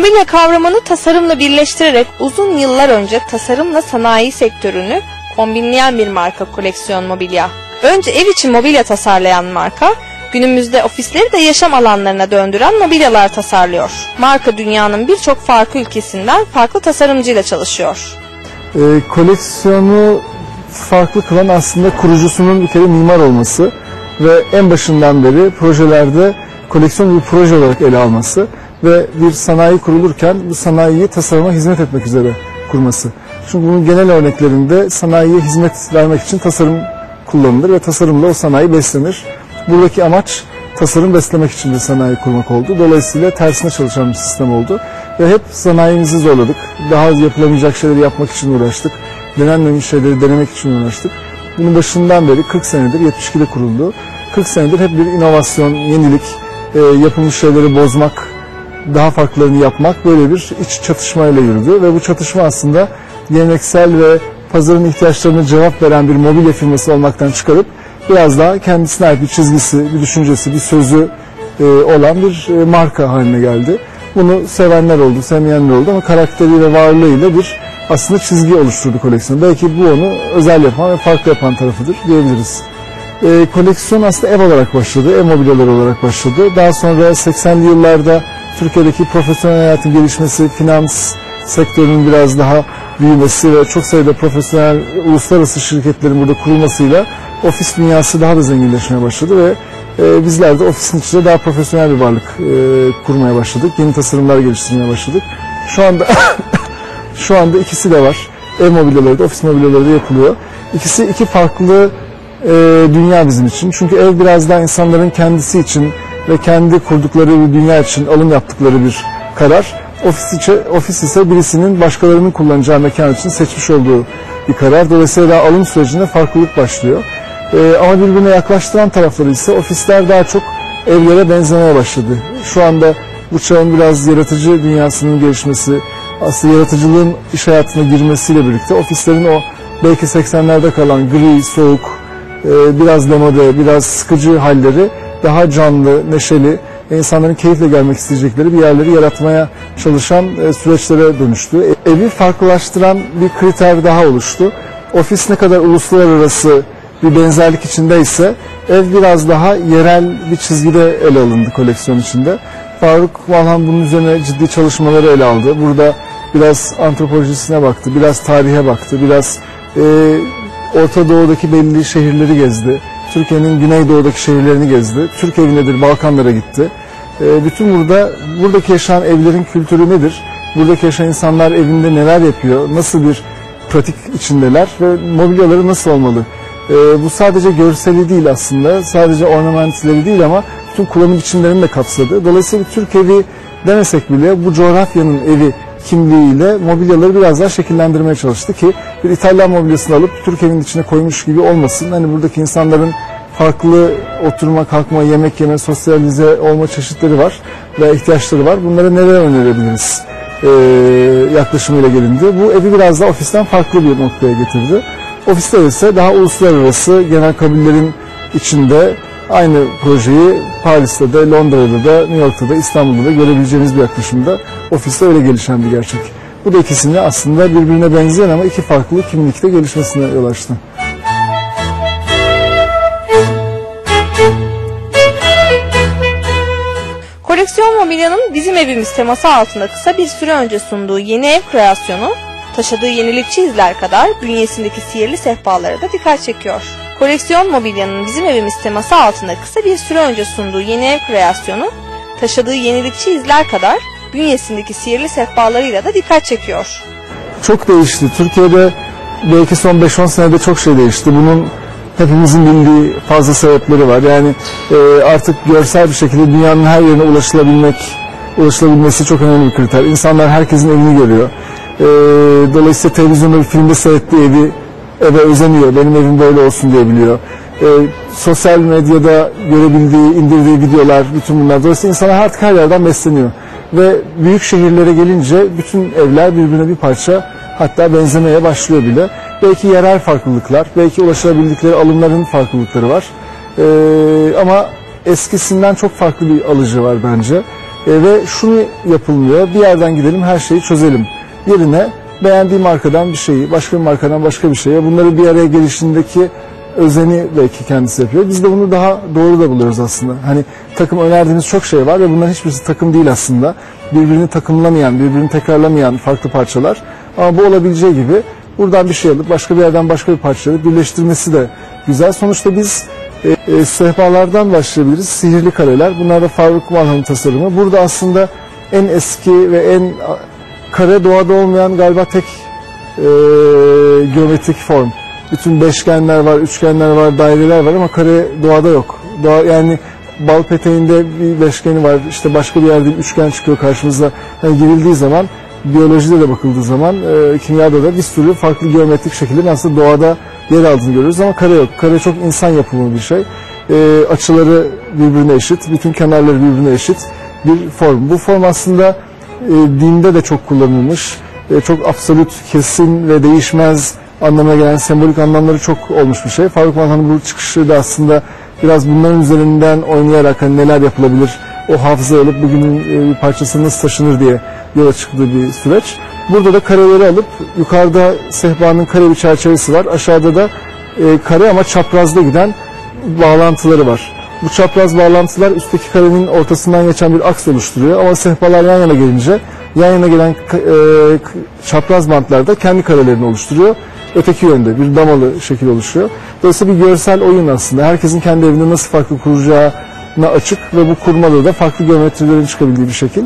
Mobilya kavramını tasarımla birleştirerek uzun yıllar önce tasarımla sanayi sektörünü kombinleyen bir marka koleksiyon mobilya. Önce ev için mobilya tasarlayan marka, günümüzde ofisleri de yaşam alanlarına döndüren mobilyalar tasarlıyor. Marka dünyanın birçok farklı ülkesinden farklı tasarımcıyla çalışıyor. E, koleksiyonu farklı kılan aslında kurucusunun bir kere mimar olması ve en başından beri projelerde koleksiyon bir proje olarak ele alması ve bir sanayi kurulurken bu sanayiyi tasarıma hizmet etmek üzere kurması. Çünkü bunun genel örneklerinde sanayiye hizmet vermek için tasarım kullanılır ve tasarımla o sanayi beslenir. Buradaki amaç tasarım beslemek için bir sanayi kurmak oldu. Dolayısıyla tersine çalışan bir sistem oldu. Ve hep sanayimizi zorladık. Daha yapılamayacak şeyleri yapmak için uğraştık. Denenmemiş şeyleri denemek için uğraştık. Bunun başından beri 40 senedir 72'de kuruldu. 40 senedir hep bir inovasyon, yenilik, e, yapılmış şeyleri bozmak, daha farklarını yapmak böyle bir iç çatışmayla yürüdü. Ve bu çatışma aslında geleneksel ve pazarın ihtiyaçlarına cevap veren bir mobilya firması olmaktan çıkarıp biraz daha kendisine ait bir çizgisi, bir düşüncesi, bir sözü e, olan bir e, marka haline geldi. Bunu sevenler oldu, sevmeyenler oldu ama karakteriyle, varlığıyla bir aslında çizgi oluşturdu koleksiyon. Belki bu onu özel yapan ve farklı yapan tarafıdır diyebiliriz. E, koleksiyon aslında ev olarak başladı, ev mobilyalar olarak başladı. Daha sonra 80'li yıllarda Türkiye'deki profesyonel hayatın gelişmesi, finans sektörünün biraz daha büyümesi ve çok sayıda profesyonel uluslararası şirketlerin burada kurulmasıyla ofis dünyası daha da zenginleşmeye başladı ve e, bizler de ofisin içinde daha profesyonel bir varlık e, kurmaya başladık. Yeni tasarımlar geliştirmeye başladık. Şu anda şu anda ikisi de var. Ev mobilyaları da ofis mobilyaları da yapılıyor. İkisi iki farklı e, dünya bizim için. Çünkü ev biraz daha insanların kendisi için ve kendi kurdukları bir dünya için alım yaptıkları bir karar. Ofis, içi, ofis ise birisinin başkalarının kullanacağı mekan için seçmiş olduğu bir karar. Dolayısıyla alım sürecinde farklılık başlıyor. Ee, ama birbirine yaklaştıran tarafları ise ofisler daha çok evlere benzemeye başladı. Şu anda bu çağın biraz yaratıcı dünyasının gelişmesi, aslında yaratıcılığın iş hayatına girmesiyle birlikte ofislerin o belki 80'lerde kalan gri, soğuk, e, biraz demode, biraz sıkıcı halleri daha canlı, neşeli, insanların keyifle gelmek isteyecekleri bir yerleri yaratmaya çalışan e, süreçlere dönüştü. E, evi farklılaştıran bir kriter daha oluştu. Ofis ne kadar uluslararası bir benzerlik içindeyse ev biraz daha yerel bir çizgide ele alındı koleksiyon içinde. Faruk Valhan bunun üzerine ciddi çalışmaları ele aldı. Burada biraz antropolojisine baktı, biraz tarihe baktı, biraz e, Orta Doğu'daki belli şehirleri gezdi. Türkiye'nin güneydoğudaki şehirlerini gezdi. Türk evi nedir? Balkanlara gitti. E, bütün burada buradaki yaşayan evlerin kültürü nedir? Buradaki yaşayan insanlar evinde neler yapıyor? Nasıl bir pratik içindeler ve mobilyaları nasıl olmalı? E, bu sadece görseli değil aslında. Sadece ornamentleri değil ama bütün kullanım biçimlerini de kapsadı. Dolayısıyla Türk evi demesek bile bu coğrafyanın evi kimliğiyle mobilyaları biraz daha şekillendirmeye çalıştı ki bir İtalyan mobilyasını alıp Türk evinin içine koymuş gibi olmasın. Hani buradaki insanların farklı oturma, kalkma, yemek yeme, sosyalize olma çeşitleri var ve ihtiyaçları var. Bunları nereye önerebiliriz? Ee, yaklaşımıyla gelindi. Bu evi biraz daha ofisten farklı bir noktaya getirdi. Ofiste ise daha uluslararası genel kabinlerin içinde aynı projeyi Paris'te de, Londra'da da, New York'ta da, İstanbul'da da görebileceğimiz bir yaklaşımda ofiste öyle gelişen bir gerçek. Bu da ikisini aslında birbirine benzeyen ama iki farklı kimlikte gelişmesine yol açtı. Koleksiyon mobilyanın bizim evimiz teması altında kısa bir süre önce sunduğu yeni ev kreasyonu, taşıdığı yenilikçi izler kadar bünyesindeki sihirli sehpalara da dikkat çekiyor. Koleksiyon mobilyanın bizim evimiz teması altında kısa bir süre önce sunduğu yeni ev kreasyonu, taşıdığı yenilikçi izler kadar bünyesindeki sihirli sehpalarıyla da dikkat çekiyor. Çok değişti. Türkiye'de belki son 5-10 senede çok şey değişti. Bunun hepimizin bildiği fazla sebepleri var. Yani e, artık görsel bir şekilde dünyanın her yerine ulaşılabilmek, ulaşılabilmesi çok önemli bir kriter. İnsanlar herkesin evini görüyor. E, dolayısıyla televizyonda bir filmde seyrettiği evi eve özeniyor. Benim evim böyle olsun diyebiliyor. E, sosyal medyada görebildiği, indirdiği videolar, bütün bunlar. Dolayısıyla insanlar artık her yerden besleniyor. Ve büyük şehirlere gelince bütün evler birbirine bir parça hatta benzemeye başlıyor bile. Belki yerel farklılıklar, belki ulaşılabildikleri alımların farklılıkları var. Ee, ama eskisinden çok farklı bir alıcı var bence. Ee, ve şunu yapılmıyor. Bir yerden gidelim her şeyi çözelim. Yerine beğendiği markadan bir şeyi, başka bir markadan başka bir şeye bunları bir araya gelişindeki özeni belki kendisi yapıyor. Biz de bunu daha doğru da buluyoruz aslında. Hani takım önerdiğimiz çok şey var ve bunların hiçbirisi takım değil aslında. Birbirini takımlamayan, birbirini tekrarlamayan farklı parçalar. Ama bu olabileceği gibi buradan bir şey alıp başka bir yerden başka bir parça alıp birleştirmesi de güzel. Sonuçta biz e, e, sehpalardan başlayabiliriz. Sihirli kareler. Bunlar da Faruk Malhan'ın tasarımı. Burada aslında en eski ve en kare doğada olmayan galiba tek e, geometrik form. Bütün beşgenler var, üçgenler var, daireler var ama kare doğada yok. Doğa, yani bal peteğinde bir beşgeni var, işte başka bir yerde bir üçgen çıkıyor karşımıza. Yani girildiği zaman, biyolojide de bakıldığı zaman, e, kimyada da bir sürü farklı geometrik şekillerin aslında doğada yer aldığını görüyoruz ama kare yok. Kare çok insan yapımı bir şey. E, açıları birbirine eşit, bütün kenarları birbirine eşit bir form. Bu form aslında e, dinde de çok kullanılmış. E, çok absolut, kesin ve değişmez anlamına gelen sembolik anlamları çok olmuş bir şey. Faruk Malhan'ın bu çıkışı da aslında biraz bunların üzerinden oynayarak hani neler yapılabilir, o hafıza alıp bugünün e, parçası nasıl taşınır diye yola çıktığı bir süreç. Burada da kareleri alıp yukarıda sehpanın kare bir çerçevesi var. Aşağıda da e, kare ama çaprazda giden bağlantıları var. Bu çapraz bağlantılar üstteki karenin ortasından geçen bir aks oluşturuyor ama sehpalar yan yana gelince yan yana gelen e, çapraz bantlar da kendi karelerini oluşturuyor. Öteki yönde bir damalı şekil oluşuyor. Dolayısıyla bir görsel oyun aslında. Herkesin kendi evinde nasıl farklı kuracağına açık ve bu kurmada da farklı geometrilerin çıkabildiği bir şekil.